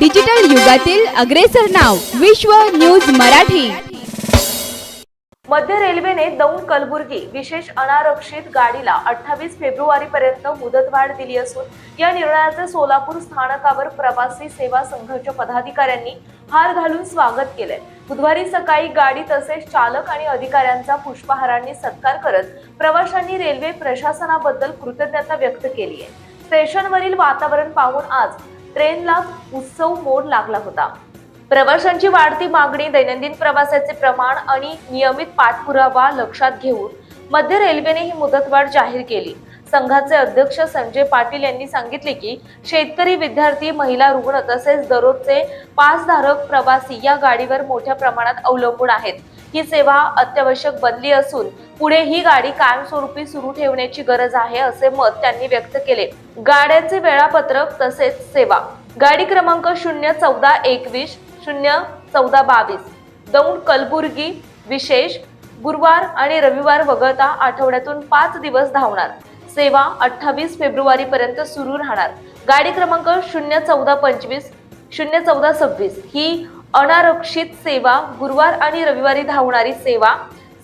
Digital युगातील अग्रेसर नाव विश्व न्यूज मराठी. मध्य रेल्वेने दौंड कलबुर्गी विशेष अनारक्षित गाडीला अठ्ठावीस फेब्रुवारी पर्यंत मुदतवाढ दिली असून या निर्णयाचे सोलापूर स्थानकावर प्रवासी सेवा संघाच्या पदाधिकाऱ्यांनी हार घालून स्वागत केले बुधवारी सकाळी गाडी तसेच चालक आणि अधिकाऱ्यांचा पुष्पहारांनी सत्कार करत प्रवाशांनी रेल्वे प्रशासनाबद्दल कृतज्ञता व्यक्त केली आहे स्टेशनवरील वातावरण पाहून आज ट्रेनला उत्सव मोड लागला होता. प्रवाशांची वाढती मागणी दैनंदिन प्रवासाचे प्रमाण आणि नियमित पाठपुरावा लक्षात घेऊन मध्य रेल्वेने ही मुदतवाढ जाहीर केली. संघाचे अध्यक्ष संजय पाटील यांनी सांगितले की शेतकरी विद्यार्थी महिला रुग्ण तसेच दररोजचे पासधारक प्रवासी या गाडीवर मोठ्या प्रमाणात अवलंबून आहेत. ही सेवा अत्यावश्यक बनली असून पुढे ही गाडी कायमस्वरूपी सुरू ठेवण्याची गरज आहे असे मत त्यांनी व्यक्त केले. गाड्यांचे वेळापत्रक तसेच सेवा. गाडी क्रमांक शून्य चौदा एकवीस शून्य चौदा बावीस. दौंड कलबुर्गी विशेष गुरुवार आणि रविवार वगळता आठवड्यातून पाच दिवस धावणार. सेवा अठ्ठावीस फेब्रुवारीपर्यंत सुरू राहणार. गाडी क्रमांक शून्य चौदा पंचवीस शून्य चौदा सव्वीस ही अनारक्षित सेवा गुरुवार आणि रविवारी धावणारी सेवा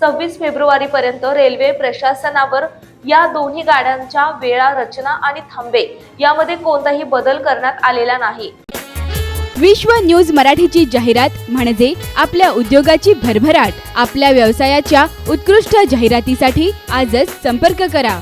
सव्वीस फेब्रुवारीपर्यंत रेल्वे प्रशासनावर या दोन्ही गाड्यांच्या वेळा रचना आणि थांबे यामध्ये कोणताही बदल करण्यात आलेला नाही. विश्व न्यूज मराठीची जाहिरात म्हणजे आपल्या उद्योगाची भरभराट. आपल्या व्यवसायाच्या उत्कृष्ट जाहिरातीसाठी आजच संपर्क करा.